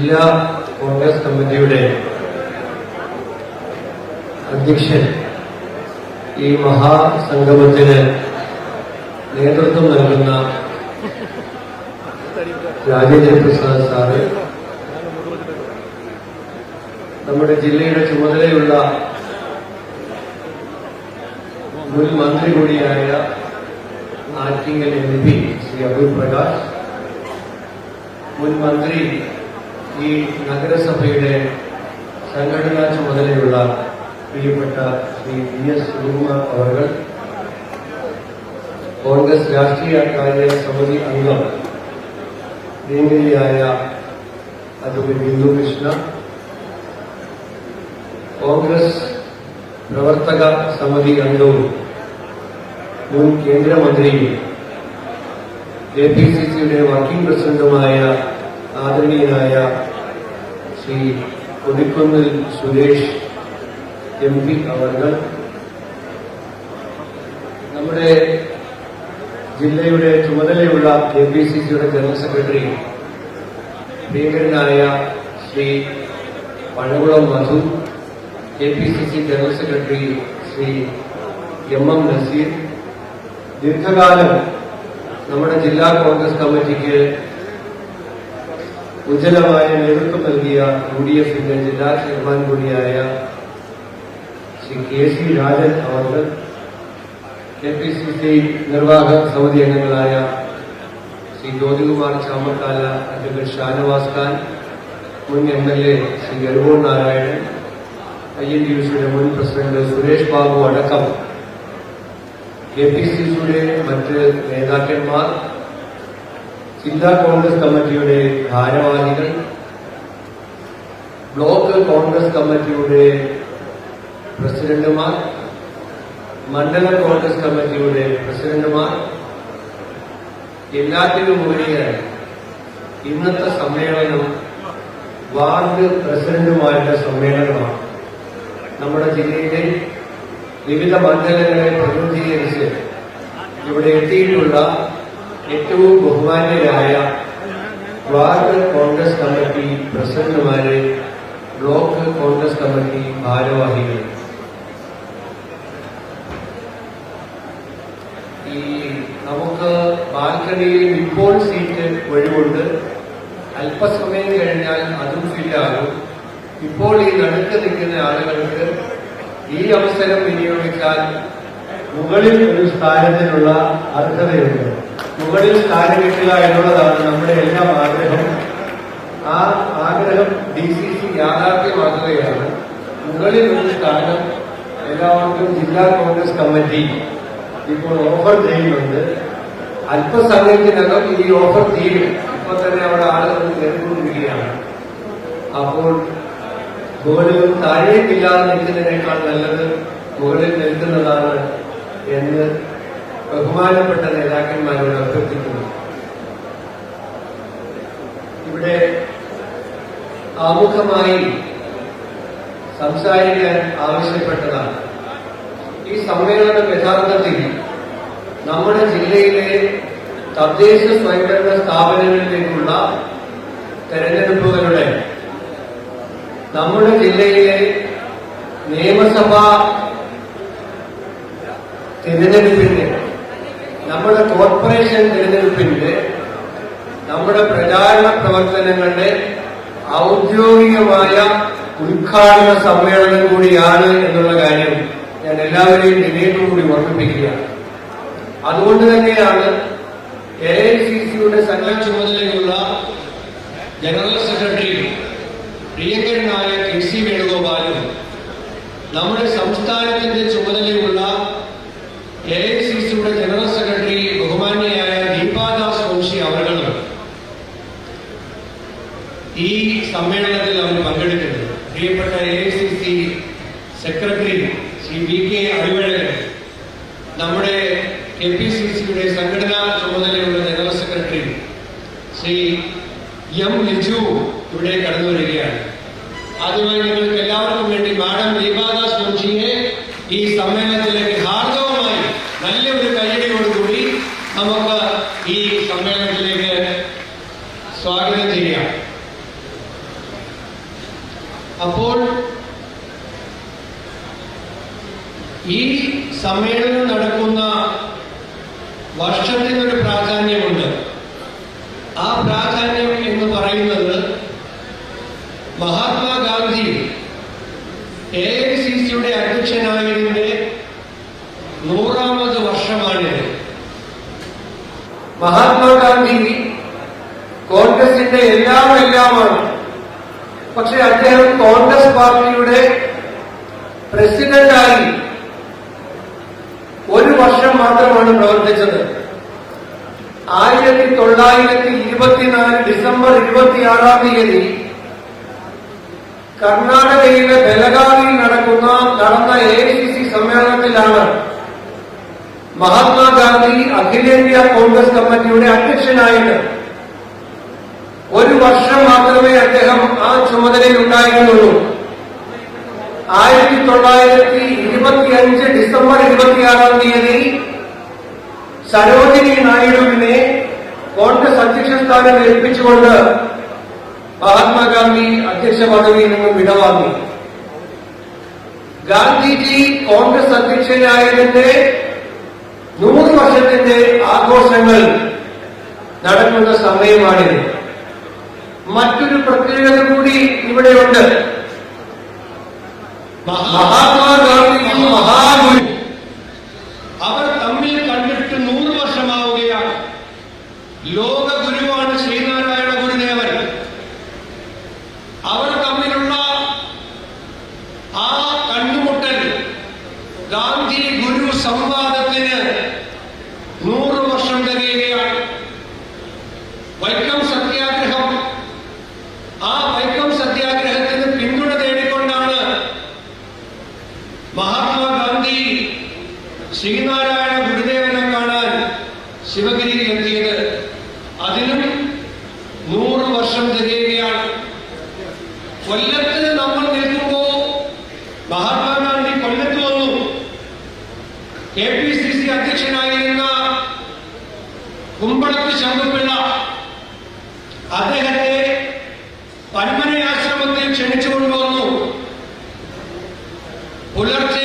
ജില്ലാ കോൺഗ്രസ് കമ്മിറ്റിയുടെ അധ്യക്ഷൻ ഈ മഹാസംഗമത്തിന് നേതൃത്വം നൽകുന്ന രാജേന്ദ്ര പ്രസാദ് സാറ് നമ്മുടെ ജില്ലയുടെ ചുമതലയുള്ള മുൻ മന്ത്രി കൂടിയായ ആറ്റിങ്ങൽ എം പി ശ്രീ അബുൽ പ്രകാശ് മുൻ മന്ത്രി ഈ നഗരസഭയുടെ സംഘടനാ ചുമതലയുള്ള പ്രിയപ്പെട്ട ശ്രീ വി എസ് സുകുമാർ അവർ കോൺഗ്രസ് രാഷ്ട്രീയ കാര്യ സമിതി അംഗം പ്രിയങ്കരിയായ അഡ്വക്കേറ്റ് ബിന്ദു കൃഷ്ണ കോൺഗ്രസ് പ്രവർത്തക സമിതി അംഗവും മുൻ കേന്ദ്രമന്ത്രിയും കെ പി സി സിയുടെ വർക്കിംഗ് പ്രസിഡന്റുമായ ആദരണീയനായ ശ്രീ കൊടിക്കുന്നിൽ സുരേഷ് എം പി അവർ നമ്മുടെ ജില്ലയുടെ ചുമതലയുള്ള കെ പി സി സിയുടെ ജനറൽ സെക്രട്ടറി പ്രിയങ്കരനായ Shri Pazhakulam Madhu K P C C general secretary Shri M M Nazeer. ദീർഘകാലം നമ്മുടെ ജില്ലാ കോൺഗ്രസ് കമ്മിറ്റിക്ക് ഉജ്ജ്വലമായ നേതൃത്വം നൽകിയ യു ഡി എഫിന്റെ ജില്ലാ ചെയർമാൻ കൂടിയായ ശ്രീ കെ സി രാജൻ അവർ കെ പി സി സി നിർവാഹക സമിതി അംഗങ്ങളായ ശ്രീ ജ്യോതികുമാർ ചാമക്കാല അഡ്വക്കേറ്റ് ഷാനവാസ് ഖാൻ മുൻ M L A Shri ഗരുവോൺ Narayanan I N D U സിയുടെ മുൻ പ്രസിഡന്റ് സുരേഷ് ബാബു അടക്കം കെ പി സി സിയുടെ മറ്റ് നേതാക്കന്മാർ ജില്ലാ കോൺഗ്രസ് കമ്മിറ്റിയുടെ ഭാരവാഹികൾ ബ്ലോക്ക് കോൺഗ്രസ് കമ്മിറ്റിയുടെ പ്രസിഡന്റുമാർ മണ്ഡല കോൺഗ്രസ് കമ്മിറ്റിയുടെ പ്രസിഡന്റുമാർ എല്ലാത്തിനും ഉപരിയായി ഇന്നത്തെ സമ്മേളനം വാർഡ് പ്രസിഡന്റുമാരുടെ സമ്മേളനമാണ്. നമ്മുടെ ജില്ലയിലെ വിവിധ മണ്ഡലങ്ങളെ പ്രതിനിധീകരിച്ച് ഇവിടെ എത്തിയിട്ടുള്ള ഏറ്റവും ബഹുമാന്യരായ വാർഡ് കോൺഗ്രസ് കമ്മിറ്റി പ്രസിഡന്റുമാരെ ബ്ലോക്ക് കോൺഗ്രസ് കമ്മിറ്റി ഭാരവാഹികൾ ഈ നമുക്ക് ബാൽക്കണിയിൽ ഇപ്പോൾ സീറ്റ് ഒഴിവുണ്ട്. അല്പസമയം കഴിഞ്ഞാൽ അതും ഫില്ലാകും ഇപ്പോൾ ഈ നടുക്ക് നിൽക്കുന്ന ആളുകൾക്ക് ഈ അവസരം വിനിയോഗിച്ചാൽ മുകളിൽ ഒരു സ്ഥാനത്തിനുള്ള അർഹതയുണ്ട്. മുകളിൽ സ്ഥാനം കിട്ടുക എന്നുള്ളതാണ് നമ്മുടെ എല്ലാം ആഗ്രഹം. ആ ആഗ്രഹം ഡി സി സി യാഥാർത്ഥ്യമാക്കുകയാണ്. മുകളിൽ ഒരു സ്ഥാനം എല്ലാവർക്കും ജില്ലാ കോൺഗ്രസ് കമ്മിറ്റി ഇപ്പോൾ ഓഫർ ചെയ്യുന്നുണ്ട്. അല്പസമയത്തിനകം ഈ ഓഫർ തീരും. ഇപ്പൊ തന്നെ അവിടെ ആളുകൾ കയറിക്കൊണ്ടിരിക്കുകയാണ് അപ്പോൾ മുകളിൽ താഴേക്കില്ലാതെ നിൽക്കുന്നതിനേക്കാൾ നല്ലത് മുകളിൽ നിൽക്കുന്നതാണ് എന്ന് ബഹുമാനപ്പെട്ട നേതാക്കന്മാരോട് അഭ്യർത്ഥിക്കുന്നു. ഇവിടെ ആമുഖമായി സംസാരിക്കാൻ ആവശ്യപ്പെട്ടതാണ്. ഈ സമ്മേളനം യഥാർത്ഥത്തിൽ നമ്മുടെ ജില്ലയിലെ തദ്ദേശ സ്വയംഭരണ സ്ഥാപനങ്ങളിലേക്കുള്ള തെരഞ്ഞെടുപ്പുകളുടെ നമ്മുടെ ജില്ലയിലെ നിയമസഭാ തിരഞ്ഞെടുപ്പിന്റെ നമ്മുടെ കോർപ്പറേഷൻ തിരഞ്ഞെടുപ്പിന്റെ നമ്മുടെ പ്രചാരണ പ്രവർത്തനങ്ങളുടെ ഔദ്യോഗികമായ ഉദ്ഘാടന സമ്മേളനം കൂടിയാണ് എന്നുള്ള കാര്യം ഞാൻ എല്ലാവരെയും ഡിബേറ്റും കൂടി ഓർമ്മിപ്പിക്കുകയാണ്. അതുകൊണ്ട് തന്നെയാണ് എ ഐ സി സിയുടെ സംഘ ചുമതലയുള്ള ജനറൽ സെക്രട്ടറി പ്രിയങ്കരനായ കെ സി വേണുഗോപാലും നമ്മുടെ സംസ്ഥാനത്തിന്റെ ചുമതലയുള്ള ഈ സമ്മേളനത്തിൽ അവർ പങ്കെടുക്കുന്നത്. പ്രിയപ്പെട്ട A C C secretary Shri V K അടിവഴകൻ നമ്മുടെ കെ പി സി സിയുടെ സംഘടനാ ചുമതലയുള്ള general secretary Shri M Liju ഇവിടെ കടന്നു വരികയാണ്. ആദ്യമായി നിങ്ങൾക്ക് എല്ലാവർക്കും വേണ്ടി മാഡം ദീപാദാസ് വംശിയെ ഈ സമ്മേളനത്തിലേക്ക് ഹാർദവമായി നല്ലൊരു കൈയടിയോടുകൂടി നമുക്ക് ഈ സമ്മേളനത്തിലേക്ക് സ്വാഗതം ചെയ്യാം. അപ്പോൾ ഈ സമ്മേളനം നടക്കുന്ന വർഷത്തിനൊരു പ്രാധാന്യമുണ്ട്. ആ പ്രാധാന്യം എന്ന് പറയുന്നത് മഹാത്മാഗാന്ധി എ ഐ സി സിയുടെ അധ്യക്ഷനായതിന്റെ നൂറാമത് വർഷമാണിത്. മഹാത്മാഗാന്ധി കോൺഗ്രസിന്റെ എല്ലാം എല്ലാമാണ് പക്ഷെ അദ്ദേഹം കോൺഗ്രസ് പാർട്ടിയുടെ പ്രസിഡന്റായി ഒരു വർഷം മാത്രമാണ് പ്രവർത്തിച്ചത്. ആയിരത്തി തൊള്ളായിരത്തി ഇരുപത്തിനാല് ഡിസംബർ ഇരുപത്തിയാറാം തീയതി കർണാടകയിലെ ബലഗാവിയിൽ നടക്കുന്ന നടന്ന എ സി സി സമ്മേളനത്തിലാണ് മഹാത്മാഗാന്ധി അഖിലേന്ത്യാ കോൺഗ്രസ് കമ്മിറ്റിയുടെ അധ്യക്ഷനായത്. ഒരു വർഷം മാത്രമേ അദ്ദേഹം ആ ചുമതലയിൽ ഉണ്ടായിരുന്നുള്ളൂ ആയിരത്തി തൊള്ളായിരത്തി ഇരുപത്തിയഞ്ച് ഡിസംബർ ഇരുപത്തിയാറാം തീയതി സരോജിനി നായിഡുവിനെ കോൺഗ്രസ് അധ്യക്ഷ സ്ഥാനം ഏൽപ്പിച്ചുകൊണ്ട് മഹാത്മാഗാന്ധി അധ്യക്ഷ പദവിയിൽ നിന്നും വിടവാങ്ങി. ഗാന്ധിജി കോൺഗ്രസ് അധ്യക്ഷനായതിന്റെ നൂറ് വർഷത്തിന്റെ ആഘോഷങ്ങൾ നടക്കുന്ന സമയമാണിത്. മറ്റൊരു പ്രത്യേകത കൂടി ഇവിടെയുണ്ട്. മഹാത്മാഗാന്ധി മഹാഗുരു അവർ തമ്മിൽ കണ്ടിട്ട് നൂറ് വർഷമാവുകയാണ് ലോക ഗുരുവാണ് ശ്രീനാരായണ ഗുരുദേവൻ അവർ തമ്മിലുള്ള ആ കണ്ടുമുട്ടൽ ഗാന്ധി ഗുരു സംവാദത്തിന് നൂറ് വർഷം തികയുകയാണ് വൈക്കം സത്യാഗ്രഹം ആ വൈക്കം സത്യാഗ്രഹത്തിന് പിന്തുണ തേടിക്കൊണ്ടാണ് മഹാത്മാഗാന്ധി ശ്രീനാരായണ ഗുരുദേവനെ കാണാൻ ശിവഗിരിയിൽ എത്തിയത് അതിനും നൂറ് വർഷം തികയുകയാണ്. കൊല്ലത്ത് നമ്മൾ നിൽക്കുമ്പോ മഹാത്മാഗാന്ധി കൊല്ലത്ത് വന്നു. കെ പി സി സി അധ്യക്ഷനായിരുന്ന കുമ്പളത്ത് ശങ്കുപിള്ള അദ്ദേഹത്തെ പന്മനയാശ്രമത്തിൽ ക്ഷണിച്ചു ക്ഷണിച്ചുകൊണ്ടുവന്നു പുലർച്ചെ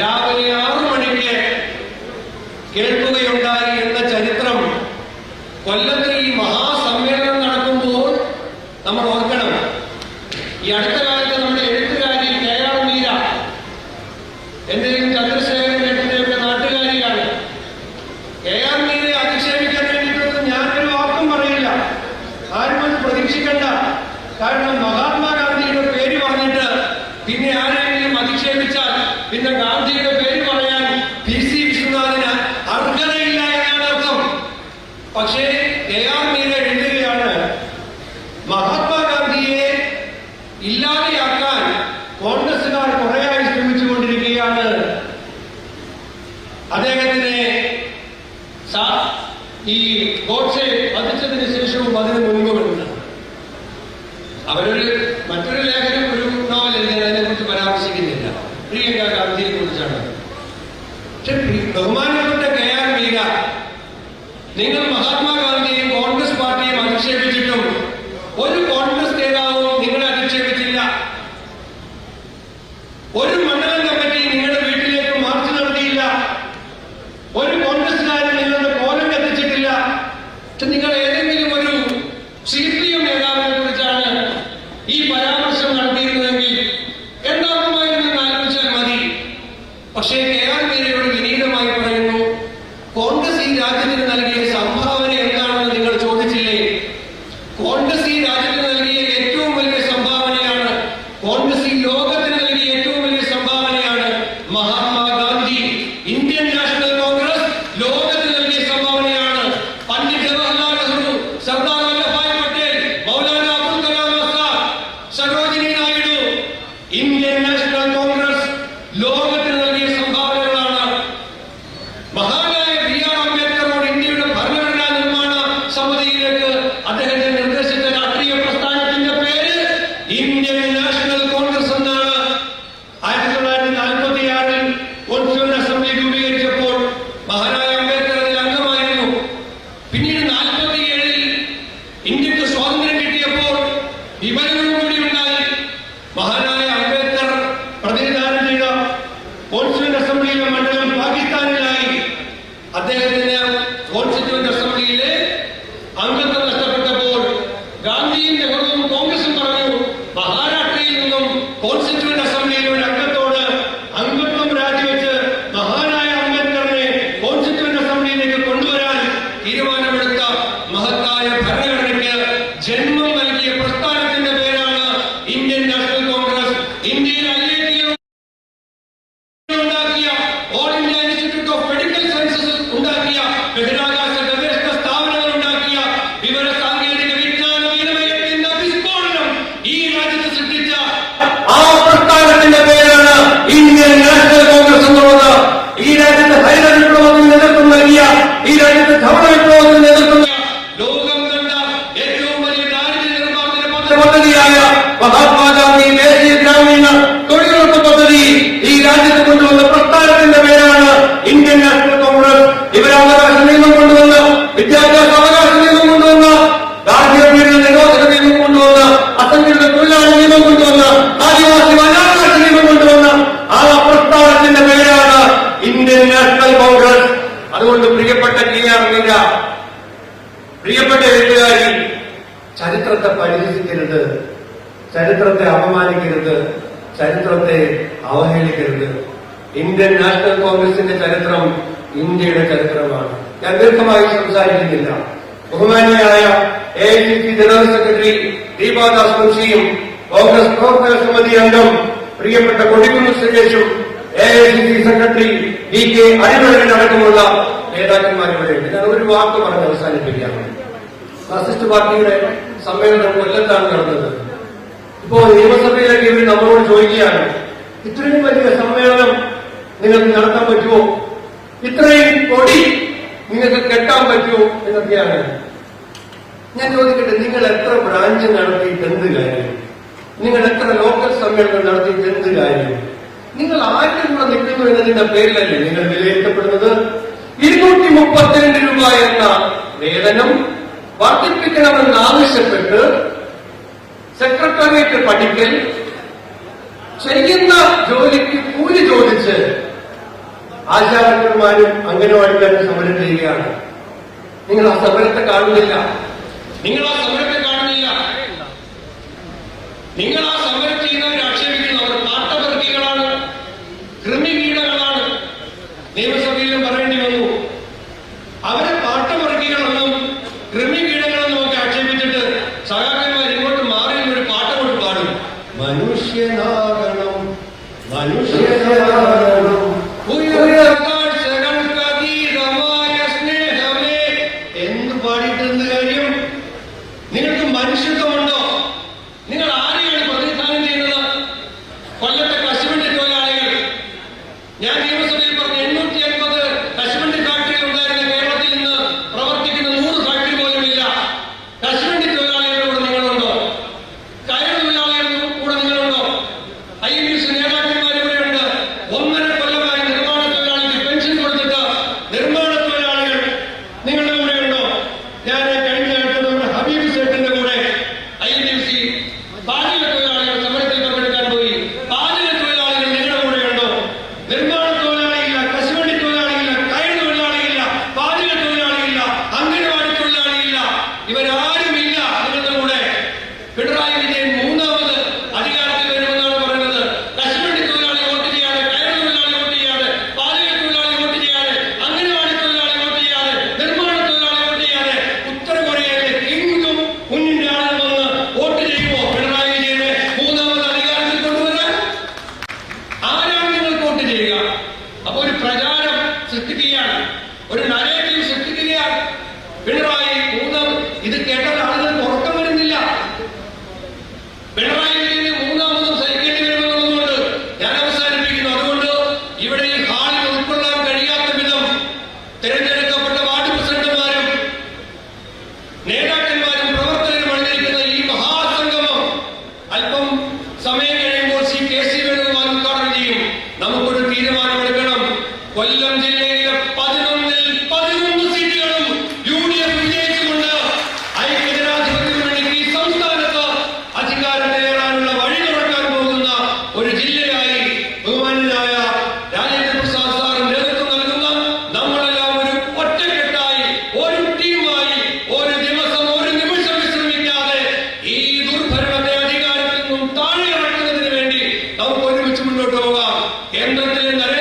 யாவரையாரும் அணுகிய கேள்வி പക്ഷെ പ്രി- ബഹുമാനപ്പെട്ട കെ ആർ മീര. നിങ്ങൾ മഹാത്മാഗാന്ധിയും 월드 എ ജനറൽ സെക്രട്ടറി ദീപാദാസ് മുൻഷിയും കോൺഗ്രസ് പ്രവർത്തക സമിതി അംഗം പ്രിയപ്പെട്ട കൊടിക്കുന്നു സുരേഷും A I C C secretary D K അരിമഴകൻ അടക്കമുള്ള നേതാക്കന്മാരിവിടെയുണ്ട് ഞാൻ ഒരു വാക്ക് പറഞ്ഞ് അവസാനിപ്പിക്കുകയാണ് ഫാസിസ്റ്റ് പാർട്ടിയുടെ സമ്മേളനം കൊല്ലത്താണ് നടന്നത്. ഇപ്പോ നിയമസഭയിലേക്ക് ഇവർ നമ്മളോട് ചോദിക്കുകയാണ് ഇത്രയും വലിയ സമ്മേളനം നിങ്ങൾക്ക് നടത്താൻ പറ്റുമോ? ഇത്രയും കൊടി നിങ്ങൾക്ക് കെട്ടാൻ പറ്റുമോ? എന്നൊക്കെയാണ് ഞാൻ ചോദിക്കട്ടെ നിങ്ങൾ എത്ര ബ്രാഞ്ച് നടത്തിയിട്ട് എന്ത് കാര്യം? നിങ്ങൾ എത്ര ലോക്കൽ സമ്മേളനം നടത്തിയിട്ട് എന്ത് കാര്യം? നിങ്ങൾ ആരും കൂടെ നിൽക്കുന്നു എന്നതിന്റെ പേരിലല്ലേ നിങ്ങൾ വിലയിരുത്തപ്പെടുന്നത്? ഇരുന്നൂറ്റി മുപ്പത്തിരണ്ട് രൂപ എന്ന വേതനം വർദ്ധിപ്പിക്കണമെന്ന് ആവശ്യപ്പെട്ട് സെക്രട്ടറിയേറ്റ് പഠിക്കൽ ചെയ്യുന്ന ജോലിക്ക് കൂലി ചോദിച്ച് ആശാവർക്കന്മാരും അംഗനവാടിക്കാരും സമരം ചെയ്യുകയാണ്. നിങ്ങൾ ആ സമരത്തെ കാണുന്നില്ല. നിങ്ങൾ ആ സമരം बारी receive നമുക്ക് ഒരുമിച്ച് മുന്നോട്ട് പോകാം. കേന്ദ്രത്തിലെ നരേന്ദ്ര